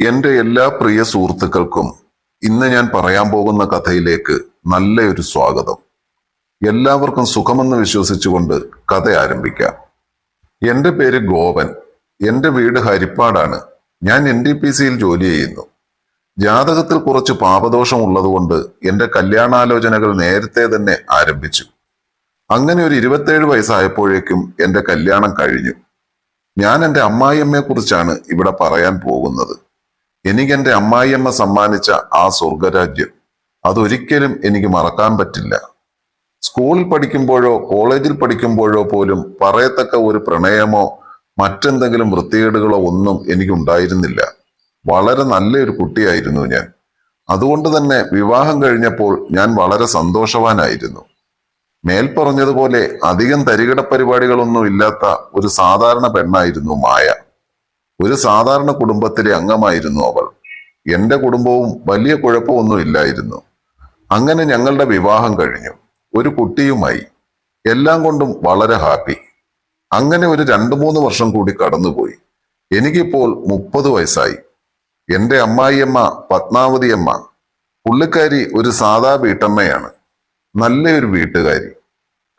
എന്റെ എല്ലാ പ്രിയ സുഹൃത്തുക്കൾക്കും ഇന്ന് ഞാൻ പറയാൻ പോകുന്ന കഥയിലേക്ക് നല്ലൊരു സ്വാഗതം. എല്ലാവർക്കും സുഖമെന്ന് വിശ്വസിച്ചുകൊണ്ട് കഥ ആരംഭിക്കാം. എന്റെ പേര് ഗോപൻ. എന്റെ വീട് ഹരിപ്പാടാണ്. ഞാൻ എൻ ഡി പി സിയിൽ ജോലി ചെയ്യുന്നു. ജാതകത്തിൽ കുറച്ച് പാപദോഷം ഉള്ളതുകൊണ്ട് എന്റെ കല്യാണാലോചനകൾ നേരത്തെ തന്നെ ആരംഭിച്ചു. അങ്ങനെ ഒരു ഇരുപത്തേഴ് വയസ്സായപ്പോഴേക്കും എന്റെ കല്യാണം കഴിഞ്ഞു. ഞാൻ എന്റെ അമ്മായിയമ്മയെ കുറിച്ചാണ് ഇവിടെ പറയാൻ പോകുന്നത്. എനിക്ക് എന്റെ അമ്മായിയമ്മ സമ്മാനിച്ച ആ സ്വർഗരാജ്യം അതൊരിക്കലും എനിക്ക് മറക്കാൻ പറ്റില്ല. സ്കൂളിൽ പഠിക്കുമ്പോഴോ കോളേജിൽ പഠിക്കുമ്പോഴോ പോലും പറയത്തക്ക ഒരു പ്രണയമോ മറ്റെന്തെങ്കിലും വൃത്തികേടുകളോ ഒന്നും എനിക്കുണ്ടായിരുന്നില്ല. വളരെ നല്ലൊരു കുട്ടിയായിരുന്നു ഞാൻ. അതുകൊണ്ട് തന്നെ വിവാഹം കഴിഞ്ഞപ്പോൾ ഞാൻ വളരെ സന്തോഷവാനായിരുന്നു. മേൽ പറഞ്ഞതുപോലെ അധികം തരികിട പരിപാടികളൊന്നും ഇല്ലാത്ത ഒരു സാധാരണ പെണ്ണായിരുന്നു മായ. ഒരു സാധാരണ കുടുംബത്തിലെ അംഗമായിരുന്നു അവൾ. എന്റെ കുടുംബവും വലിയ കുഴപ്പമൊന്നും ഇല്ലായിരുന്നു അങ്ങനെ ഞങ്ങളുടെ വിവാഹം കഴിഞ്ഞു. ഒരു കുട്ടിയുമായി. എല്ലാം കൊണ്ടും വളരെ ഹാപ്പി. അങ്ങനെ ഒരു രണ്ടു മൂന്ന് വർഷം കൂടി കടന്നുപോയി. എനിക്കിപ്പോൾ മുപ്പത് വയസ്സായി. എന്റെ അമ്മായിയമ്മ പത്മാവതിയമ്മ. പുള്ളിക്കാരി ഒരു സാധാ വീട്ടമ്മയാണ്. നല്ലൊരു വീട്ടുകാരി.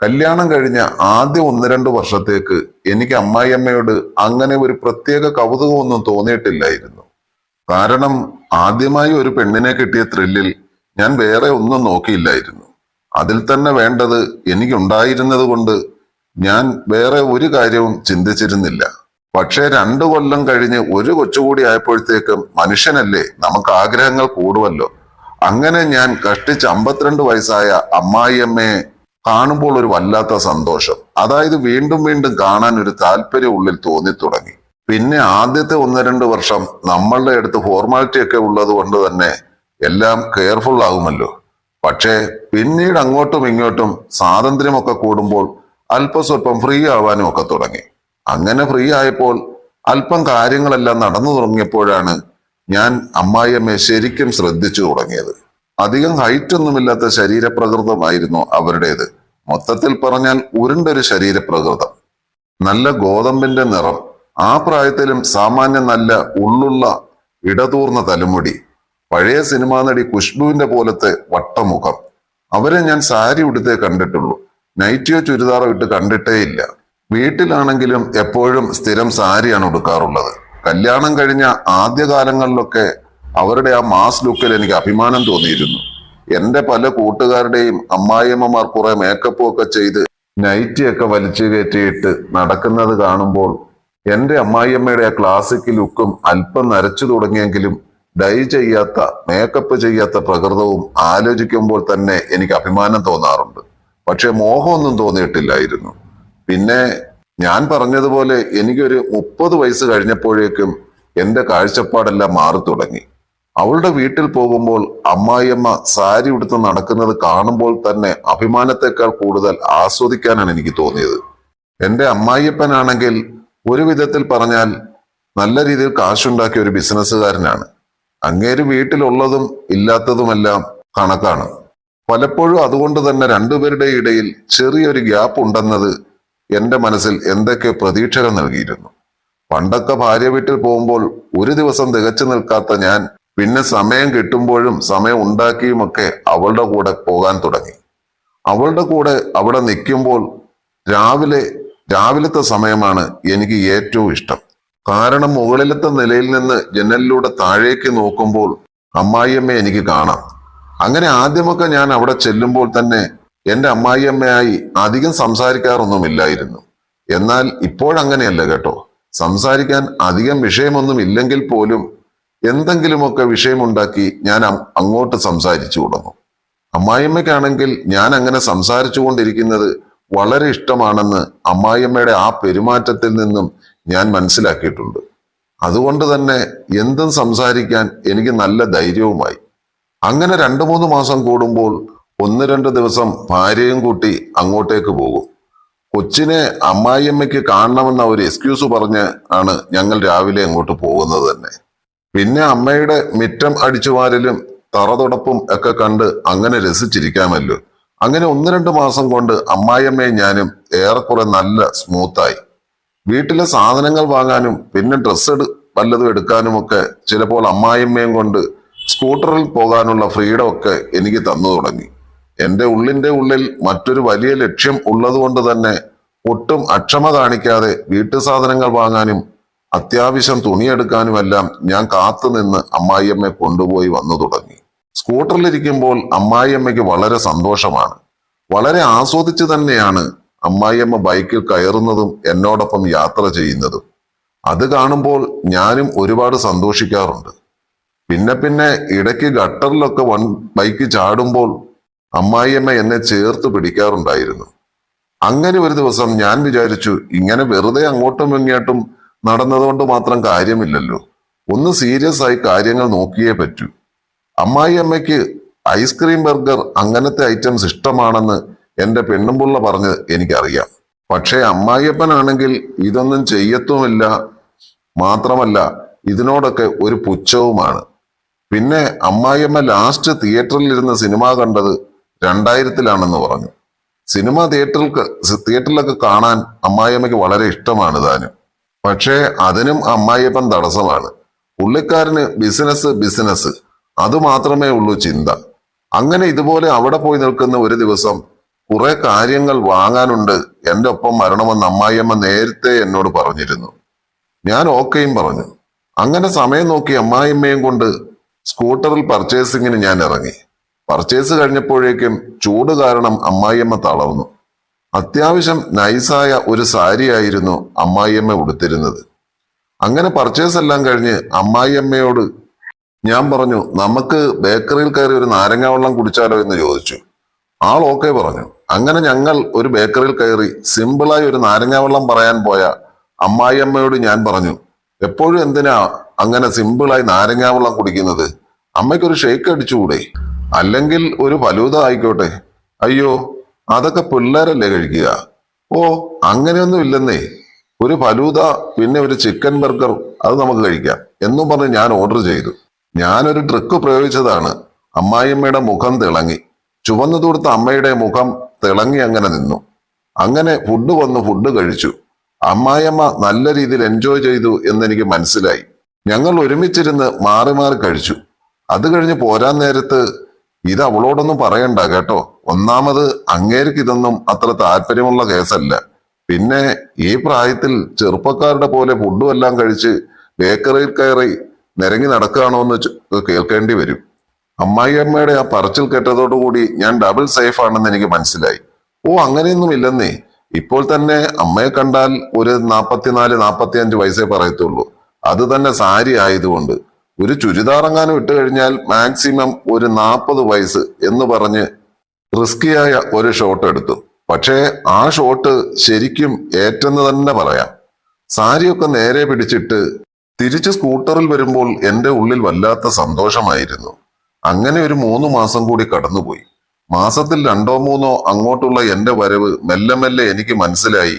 കല്യാണം കഴിഞ്ഞ ആദ്യ ഒന്ന് രണ്ട് വർഷത്തേക്ക് എനിക്ക് അമ്മായിയമ്മയോട് അങ്ങനെ ഒരു പ്രത്യേക കൗതുകമൊന്നും തോന്നിയിട്ടില്ലായിരുന്നു. കാരണം ആദ്യമായി ഒരു പെണ്ണിനെ കിട്ടിയ ത്രില്ലിൽ ഞാൻ വേറെ ഒന്നും നോക്കിയില്ലായിരുന്നു. അതിൽ തന്നെ വേണ്ടത് എനിക്കുണ്ടായിരുന്നത് കൊണ്ട് ഞാൻ വേറെ ഒരു കാര്യവും ചിന്തിച്ചിരുന്നില്ല. പക്ഷേ രണ്ടു കൊല്ലം കഴിഞ്ഞ് ഒരു കൊച്ചുകൂടി ആയപ്പോഴത്തേക്കും മനുഷ്യനല്ലേ നമുക്ക് ആഗ്രഹങ്ങൾ കൂടുമല്ലോ. അങ്ങനെ ഞാൻ കഷ്ടിച്ച് അമ്പത്തിരണ്ട് വയസ്സായ അമ്മായിയമ്മയെ കാണുമ്പോൾ ഒരു വല്ലാത്ത സന്തോഷം. അതായത് വീണ്ടും വീണ്ടും കാണാൻ ഒരു താല്പര്യം ഉള്ളിൽ തോന്നി തുടങ്ങി. പിന്നെ ആദ്യത്തെ ഒന്ന് രണ്ട് വർഷം നമ്മളുടെ അടുത്ത് ഫോർമാലിറ്റി ഒക്കെ ഉള്ളത് കൊണ്ട് തന്നെ എല്ലാം കെയർഫുൾ ആകുമല്ലോ. പക്ഷേ പിന്നീട് അങ്ങോട്ടും ഇങ്ങോട്ടും സ്വാതന്ത്ര്യമൊക്കെ കൂടുമ്പോൾ അല്പസ്വല്പം ഫ്രീ ആവാനും ഒക്കെ തുടങ്ങി. അങ്ങനെ ഫ്രീ ആയപ്പോൾ അല്പം കാര്യങ്ങളെല്ലാം നടന്നു തുടങ്ങിയപ്പോഴാണ് ഞാൻ അമ്മായിയമ്മയെ ശരിക്കും ശ്രദ്ധിച്ചു തുടങ്ങിയത്. അധികം ഹൈറ്റ് ഒന്നുമില്ലാത്ത ശരീരപ്രകൃതമായിരുന്നു അവരുടേത്. മൊത്തത്തിൽ പറഞ്ഞാൽ ഉരുണ്ടൊരു ശരീരപ്രകൃതം. നല്ല ഗോതമ്പിന്റെ നിറം ആ പ്രായത്തിലും സാമാന്യ നല്ല ഉള്ളുള്ള ഇടതൂർന്ന തലമുടി പഴയ സിനിമാ നടി ഖുഷ്ബുവിന്റെ പോലത്തെ വട്ടമുഖം. അവരെ ഞാൻ സാരി ഉടുത്തേ കണ്ടിട്ടുള്ളൂ. നൈറ്റിയോ ചുരിദാറോ ഇട്ട് കണ്ടിട്ടേ ഇല്ല വീട്ടിലാണെങ്കിലും എപ്പോഴും സ്ഥിരം സാരിയാണ് ഉടുക്കാറുള്ളത്. കല്യാണം കഴിഞ്ഞ ആദ്യകാലങ്ങളിലൊക്കെ അവരുടെ ആ മാസ് ലുക്കിൽ എനിക്ക് അഭിമാനം തോന്നിയിരുന്നു. എന്റെ പല കൂട്ടുകാരുടെയും അമ്മായിയമ്മമാർ കുറെ മേക്കപ്പും ഒക്കെ ചെയ്ത് നൈറ്റിയൊക്കെ വലിച്ചു കയറ്റിയിട്ട് നടക്കുന്നത് കാണുമ്പോൾ എന്റെ അമ്മായിയമ്മയുടെ ആ ക്ലാസിക് ലുക്കും അല്പം നരച്ചു തുടങ്ങിയെങ്കിലും ഡൈ ചെയ്യാത്ത മേക്കപ്പ് ചെയ്യാത്ത പ്രകൃതവും ആലോചിക്കുമ്പോൾ തന്നെ എനിക്ക് അഭിമാനം തോന്നാറുണ്ട്. പക്ഷെ മോഹമൊന്നും തോന്നിയിട്ടില്ലായിരുന്നു. പിന്നെ ഞാൻ പറഞ്ഞതുപോലെ എനിക്കൊരു മുപ്പത് വയസ്സ് കഴിഞ്ഞപ്പോഴേക്കും എന്റെ കാഴ്ചപ്പാടെല്ലാം മാറി തുടങ്ങി അവളുടെ വീട്ടിൽ പോകുമ്പോൾ അമ്മായിയമ്മ സാരി ഉടുത്ത് നടക്കുന്നത് കാണുമ്പോൾ തന്നെ അഭിമാനത്തെക്കാൾ കൂടുതൽ ആസ്വദിക്കാനാണ് എനിക്ക് തോന്നിയത്. എന്റെ അമ്മായിയപ്പനാണെങ്കിൽ ഒരു വിധത്തിൽ പറഞ്ഞാൽ നല്ല രീതിയിൽ കാശുണ്ടാക്കിയ ഒരു ബിസിനസ്സുകാരനാണ്. അങ്ങേര് വീട്ടിലുള്ളതും ഇല്ലാത്തതുമെല്ലാം കണക്കാണ്. പലപ്പോഴും അതുകൊണ്ട് തന്നെ രണ്ടുപേരുടെ ഇടയിൽ ചെറിയൊരു ഗ്യാപ്പ് ഉണ്ടെന്നത് എന്റെ മനസ്സിൽ എന്തൊക്കെ പ്രതീക്ഷകൾ നൽകിയിരുന്നു. പണ്ടൊക്കെ ഭാര്യ വീട്ടിൽ പോകുമ്പോൾ ഒരു ദിവസം തികച്ചു നിൽക്കാത്ത ഞാൻ പിന്നെ സമയം കിട്ടുമ്പോഴും സമയം ഉണ്ടാക്കിയുമൊക്കെ അവളുടെ കൂടെ പോകാൻ തുടങ്ങി. അവളുടെ കൂടെ അവിടെ നിൽക്കുമ്പോൾ രാവിലെ രാവിലത്തെ സമയമാണ് എനിക്ക് ഏറ്റവും ഇഷ്ടം. കാരണം മുകളിലത്തെ നിലയിൽ നിന്ന് ജനലിലൂടെ താഴേക്ക് നോക്കുമ്പോൾ അമ്മായിയമ്മയെ എനിക്ക് കാണാം. അങ്ങനെ ആദ്യമൊക്കെ ഞാൻ അവിടെ ചെല്ലുമ്പോൾ തന്നെ എന്റെ അമ്മായിയമ്മയായി അധികം സംസാരിക്കാറൊന്നുമില്ലായിരുന്നു. എന്നാൽ ഇപ്പോഴങ്ങനെയല്ല കേട്ടോ. സംസാരിക്കാൻ അധികം വിഷയമൊന്നും ഇല്ലെങ്കിൽ പോലും എന്തെങ്കിലുമൊക്കെ വിഷയമുണ്ടാക്കി ഞാൻ അങ്ങോട്ട് സംസാരിച്ചു തുടങ്ങും. അമ്മായിയമ്മയ്ക്കാണെങ്കിൽ ഞാൻ അങ്ങനെ സംസാരിച്ചു കൊണ്ടിരിക്കുന്നത് വളരെ ഇഷ്ടമാണെന്ന് അമ്മായിയമ്മയുടെ ആ പെരുമാറ്റത്തിൽ നിന്നും ഞാൻ മനസ്സിലാക്കിയിട്ടുണ്ട്. അതുകൊണ്ട് തന്നെ എന്തും സംസാരിക്കാൻ എനിക്ക് നല്ല ധൈര്യവുമായി. അങ്ങനെ രണ്ടു മൂന്ന് മാസം കൂടുമ്പോൾ ഒന്ന് രണ്ട് ദിവസം ഭാര്യയും കൂട്ടി അങ്ങോട്ടേക്ക് പോകും. കൊച്ചിനെ അമ്മായിയമ്മയ്ക്ക് കാണണമെന്ന ഒരു എക്സ്ക്യൂസ് പറഞ്ഞ് ആണ് ഞങ്ങൾ രാവിലെ അങ്ങോട്ട് പോകുന്നത് തന്നെ. പിന്നെ അമ്മയുടെ മിറ്റം അടിച്ചുവാരലും തറതുടപ്പും ഒക്കെ കണ്ട് അങ്ങനെ രസിച്ചിരിക്കാമല്ലോ. അങ്ങനെ ഒന്ന് രണ്ട് മാസം കൊണ്ട് അമ്മായിയമ്മയും ഞാനും ഏറെക്കുറെ നല്ല സ്മൂത്തായി വീട്ടിലെ സാധനങ്ങൾ വാങ്ങാനും പിന്നെ ഡ്രസ്സ് എടു വല്ലതും എടുക്കാനുമൊക്കെ ചിലപ്പോൾ അമ്മായിയമ്മയും കൊണ്ട് സ്കൂട്ടറിൽ പോകാനുള്ള ഫ്രീഡം ഒക്കെ എനിക്ക് തന്നു തുടങ്ങി. എന്റെ ഉള്ളിന്റെ ഉള്ളിൽ മറ്റൊരു വലിയ ലക്ഷ്യം ഉള്ളതുകൊണ്ട് തന്നെ ഒട്ടും അക്ഷമ കാണിക്കാതെ വീട്ടു സാധനങ്ങൾ വാങ്ങാനും അത്യാവശ്യം തുണിയെടുക്കാനുമെല്ലാം ഞാൻ കാത്തുനിന്ന് അമ്മായിയമ്മയെ കൊണ്ടുപോയി വന്നു തുടങ്ങി. സ്കൂട്ടറിലിരിക്കുമ്പോൾ അമ്മായിയമ്മയ്ക്ക് വളരെ സന്തോഷമാണ്. വളരെ ആസ്വദിച്ച് തന്നെയാണ് അമ്മായിയമ്മ ബൈക്കിൽ കയറുന്നതും എന്നോടൊപ്പം യാത്ര ചെയ്യുന്നതും. അത് കാണുമ്പോൾ ഞാനും ഒരുപാട് സന്തോഷിക്കാറുണ്ട്. പിന്നെ പിന്നെ ഇടയ്ക്ക് ഗട്ടറിലൊക്കെ വൺ ബൈക്ക് ചാടുമ്പോൾ അമ്മായിയമ്മ എന്നെ ചേർത്ത് പിടിക്കാറുണ്ടായിരുന്നു. അങ്ങനെ ഒരു ദിവസം ഞാൻ വിചാരിച്ചു ഇങ്ങനെ വെറുതെ അങ്ങോട്ടും ഇങ്ങോട്ടും നടന്നതുകൊണ്ട് മാത്രം കാര്യമില്ലല്ലോ. ഒന്ന് സീരിയസ് ആയി കാര്യങ്ങൾ നോക്കിയേ പറ്റൂ. അമ്മായി അമ്മയ്ക്ക് ഐസ്ക്രീം ബർഗർ അങ്ങനത്തെ ഐറ്റംസ് ഇഷ്ടമാണെന്ന് എന്റെ പെണ്ണുമ്പുള്ള പറഞ്ഞ് എനിക്കറിയാം. പക്ഷേ അമ്മായിയപ്പനാണെങ്കിൽ ഇതൊന്നും ചെയ്യത്തുമില്ല. മാത്രമല്ല ഇതിനോടൊക്കെ ഒരു പുച്ഛവുമാണ്. പിന്നെ അമ്മായിയമ്മ ലാസ്റ്റ് തിയേറ്ററിൽ ഇരുന്ന് സിനിമ കണ്ടത് രണ്ടായിരത്തിലാണെന്ന് പറഞ്ഞു. സിനിമ തിയേറ്ററിൽ തിയേറ്ററിലൊക്കെ കാണാൻ അമ്മായിയമ്മയ്ക്ക് വളരെ ഇഷ്ടമാണ് താനും. പക്ഷേ അതിനും അമ്മായിയപ്പൻ തടസ്സമാണ്. പുള്ളിക്കാരന് ബിസിനസ് ബിസിനസ് അതുമാത്രമേ ഉള്ളൂ ചിന്ത. അങ്ങനെ ഇതുപോലെ അവിടെ പോയി നിൽക്കുന്ന ഒരു ദിവസം കുറെ കാര്യങ്ങൾ വാങ്ങാനുണ്ട്. എന്റെ ഒപ്പം വരണമെന്ന് അമ്മായിയമ്മ നേരത്തെ എന്നോട് പറഞ്ഞിരുന്നു. ഞാൻ ഓക്കെയും പറഞ്ഞു. അങ്ങനെ സമയം നോക്കി അമ്മായിയമ്മയും കൊണ്ട് സ്കൂട്ടറിൽ പർച്ചേസിങ്ങിന് ഞാൻ ഇറങ്ങി. പർച്ചേസ് കഴിഞ്ഞപ്പോഴേക്കും ചൂട് കാരണം അമ്മായിയമ്മ തളർന്നു. അത്യാവശ്യം നൈസായ ഒരു സാരിയായിരുന്നു അമ്മായിയമ്മ ഉടുത്തിരുന്നത്. അങ്ങനെ പർച്ചേസ് എല്ലാം കഴിഞ്ഞ് അമ്മായിയമ്മയോട് ഞാൻ പറഞ്ഞു നമുക്ക് ബേക്കറിയിൽ കയറി ഒരു നാരങ്ങ വെള്ളം കുടിച്ചാലോ എന്ന് ചോദിച്ചു. ആൾ ഓക്കെ പറഞ്ഞു. അങ്ങനെ ഞങ്ങൾ ഒരു ബേക്കറിയിൽ കയറി സിമ്പിളായി ഒരു നാരങ്ങ വെള്ളം പറയാൻ പോയ അമ്മായിയമ്മയോട് ഞാൻ പറഞ്ഞു എപ്പോഴും എന്തിനാ അങ്ങനെ സിമ്പിളായി നാരങ്ങ വെള്ളം കുടിക്കുന്നത്? അമ്മയ്ക്കൊരു ഷേക്ക് അടിച്ചുകൂടെ? അല്ലെങ്കിൽ ഒരു ഫലൂത ആയിക്കോട്ടെ? അയ്യോ അതൊക്കെ പിള്ളേരല്ലേ കഴിക്കുക? ഓ അങ്ങനെയൊന്നും ഇല്ലെന്നേ ഒരു ഫലൂത പിന്നെ ഒരു ചിക്കൻ ബർഗർ അത് നമുക്ക് കഴിക്കാം. എന്നും പറഞ്ഞ് ഞാൻ ഓർഡർ ചെയ്തു. ഞാനൊരു ട്രിക്ക് പ്രയോഗിച്ചതാണ്. അമ്മായിയമ്മയുടെ മുഖം തിളങ്ങി. ചുവന്നു തൂർത്ത അമ്മയുടെ മുഖം തിളങ്ങി അങ്ങനെ നിന്നു. അങ്ങനെ ഫുഡ് വന്നു ഫുഡ് കഴിച്ചു. അമ്മായിയമ്മ നല്ല രീതിയിൽ എൻജോയ് ചെയ്തു എന്നെനിക്ക് മനസ്സിലായി. ഞങ്ങൾ ഒരുമിച്ചിരുന്ന് മാറി മാറി കഴിച്ചു. അത് കഴിഞ്ഞ് പോരാൻ നേരത്ത് ഇത് അവളോടൊന്നും പറയണ്ട കേട്ടോ. ഒന്നാമത് അങ്ങേർക്ക് ഇതൊന്നും അത്ര താല്പര്യമുള്ള കേസല്ല. പിന്നെ ഈ പ്രായത്തിൽ ചെറുപ്പക്കാരുടെ പോലെ ഫുഡും എല്ലാം കഴിച്ച് ബേക്കറിയിൽ കയറി നിരങ്ങി നടക്കുകയാണോ എന്ന് കേൾക്കേണ്ടി വരും. അമ്മായിയമ്മയുടെ ആ പറച്ചിൽ കേട്ടതോടുകൂടി ഞാൻ ഡബിൾ സേഫ് ആണെന്ന് എനിക്ക് മനസ്സിലായി. ഓ അങ്ങനെയൊന്നും ഇല്ലെന്നേ. ഇപ്പോൾ തന്നെ അമ്മയെ കണ്ടാൽ ഒരു നാപ്പത്തിനാല് നാപ്പത്തി അഞ്ച് വയസ്സേ പറയത്തുള്ളൂ. അത് തന്നെ സാരി ആയതുകൊണ്ട്. ഒരു ചുരിദാറങ്ങാനും ഇട്ട് കഴിഞ്ഞാൽ മാക്സിമം ഒരു നാൽപ്പത് വയസ്സ് എന്ന് പറഞ്ഞ് റിസ്കിയായ ഒരു ഷോട്ട് എടുത്തു. പക്ഷേ ആ ഷോട്ട് ശരിക്കും ഏറ്റെന്ന് തന്നെ പറയാം. സാരിയൊക്കെ നേരെ പിടിച്ചിട്ട് തിരിച്ച് സ്കൂട്ടറിൽ വരുമ്പോൾ എന്റെ ഉള്ളിൽ വല്ലാത്ത സന്തോഷമായിരുന്നു. അങ്ങനെ ഒരു മൂന്ന് മാസം കൂടി കടന്നുപോയി. മാസത്തിൽ രണ്ടോ മൂന്നോ അങ്ങോട്ടുള്ള എന്റെ വരവ് മെല്ലെ മെല്ലെ എനിക്ക് മനസ്സിലായി.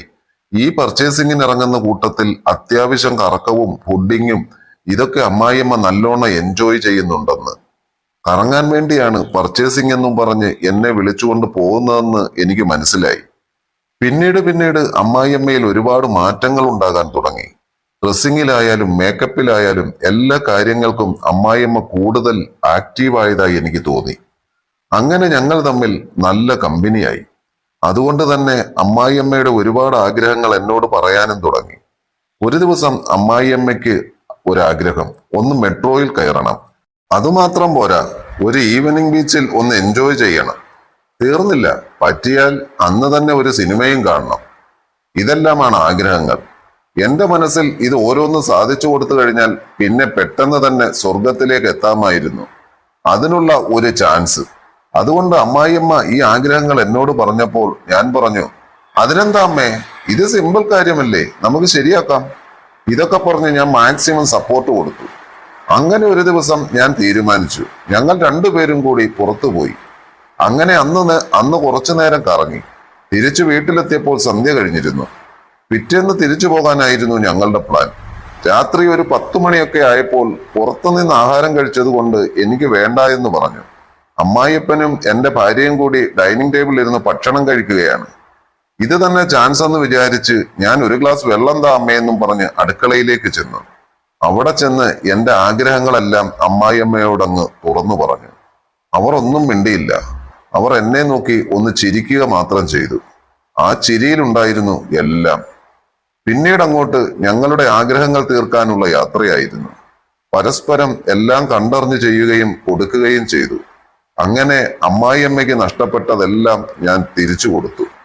ഈ പർച്ചേസിങ്ങിന് ഇറങ്ങുന്ന കൂട്ടത്തിൽ അത്യാവശ്യം കറക്കവും ഫുഡിങ്ങും ഇതൊക്കെ അമ്മായിയമ്മ നല്ലോണം എൻജോയ് ചെയ്യുന്നുണ്ടെന്ന്. കറങ്ങാൻ വേണ്ടിയാണ് പർച്ചേസിംഗ് എന്നും പറഞ്ഞ് എന്നെ വിളിച്ചുകൊണ്ട് പോകുന്നതെന്ന് എനിക്ക് മനസ്സിലായി. പിന്നീട് പിന്നീട് അമ്മായിയമ്മയിൽ ഒരുപാട് മാറ്റങ്ങൾ ഉണ്ടാകാൻ തുടങ്ങി. ഡ്രസ്സിങ്ങിലായാലും മേക്കപ്പിലായാലും എല്ലാ കാര്യങ്ങൾക്കും അമ്മായിയമ്മ കൂടുതൽ ആക്റ്റീവായതായി എനിക്ക് തോന്നി. അങ്ങനെ ഞങ്ങൾ തമ്മിൽ നല്ല കമ്പനിയായി. അതുകൊണ്ട് തന്നെ അമ്മായിയമ്മയുടെ ഒരുപാട് ആഗ്രഹങ്ങൾ എന്നോട് പറയാനും തുടങ്ങി. ഒരു ദിവസം അമ്മായിയമ്മയ്ക്ക് ഒരാഗ്രഹം. ഒന്ന് മെട്രോയിൽ കയറണം. അതുമാത്രം പോരാ ഒരു ഈവനിങ് ബീച്ചിൽ ഒന്ന് എൻജോയ് ചെയ്യണം. തീർന്നില്ല. പറ്റിയാൽ അന്ന് തന്നെ ഒരു സിനിമയും കാണണം. ഇതെല്ലാമാണ് ആഗ്രഹങ്ങൾ. എന്റെ മനസ്സിൽ ഇത് ഓരോന്ന് സാധിച്ചു കൊടുത്തു കഴിഞ്ഞാൽ പിന്നെ പെട്ടെന്ന് തന്നെ സ്വർഗത്തിലേക്ക് എത്താമായിരുന്നു. അതിനുള്ള ഒരു ചാൻസ് അതുകൊണ്ട് അമ്മായിയമ്മ ഈ ആഗ്രഹങ്ങൾ എന്നോട് പറഞ്ഞപ്പോൾ ഞാൻ പറഞ്ഞു അതിനെന്താ അമ്മേ? ഇത് സിമ്പിൾ കാര്യമല്ലേ? നമുക്ക് ശരിയാക്കാം. ഇതൊക്കെ പറഞ്ഞ് ഞാൻ മാക്സിമം സപ്പോർട്ട് കൊടുത്തു. അങ്ങനെ ഒരു ദിവസം ഞാൻ തീരുമാനിച്ചു. ഞങ്ങൾ രണ്ടുപേരും കൂടി പുറത്തു പോയി. അങ്ങനെ അന്ന് അന്ന് കുറച്ചു നേരം കറങ്ങി. തിരിച്ചു വീട്ടിലെത്തിയപ്പോൾ സന്ധ്യ കഴിഞ്ഞിരുന്നു. പിറ്റേന്ന് തിരിച്ചു പോകാനായിരുന്നു ഞങ്ങളുടെ പ്ലാൻ രാത്രി ഒരു പത്തു മണിയൊക്കെ ആയപ്പോൾ പുറത്തുനിന്ന് ആഹാരം കഴിച്ചത് കൊണ്ട് എനിക്ക് വേണ്ട എന്ന് പറഞ്ഞു. അമ്മായിയപ്പനും എന്റെ ഭാര്യയും കൂടി ഡൈനിങ് ടേബിളിൽ ഇരുന്ന് ഭക്ഷണം കഴിക്കുകയാണ്. ഇത് തന്നെ ചാൻസ് എന്ന് വിചാരിച്ച് ഞാൻ ഒരു ഗ്ലാസ് വെള്ളം താ അമ്മയെന്നും പറഞ്ഞ് അടുക്കളയിലേക്ക് ചെന്നു. അവിടെ ചെന്ന് എന്റെ ആഗ്രഹങ്ങളെല്ലാം അമ്മായിയമ്മയോടങ്ങ് തുറന്നു പറഞ്ഞു. അവർ ഒന്നും മിണ്ടിയില്ല. അവർ എന്നെ നോക്കി ഒന്ന് ചിരിക്കുക മാത്രം ചെയ്തു. ആ ചിരിയിലുണ്ടായിരുന്നു എല്ലാം. പിന്നീട് അങ്ങോട്ട് ഞങ്ങളുടെ ആഗ്രഹങ്ങൾ തീർക്കാനുള്ള യാത്രയായിരുന്നു. പരസ്പരം എല്ലാം കണ്ടറിഞ്ഞു ചെയ്യുകയും കൊടുക്കുകയും ചെയ്തു. അങ്ങനെ അമ്മായിയമ്മയ്ക്ക് നഷ്ടപ്പെട്ടതെല്ലാം ഞാൻ തിരിച്ചു കൊടുത്തു.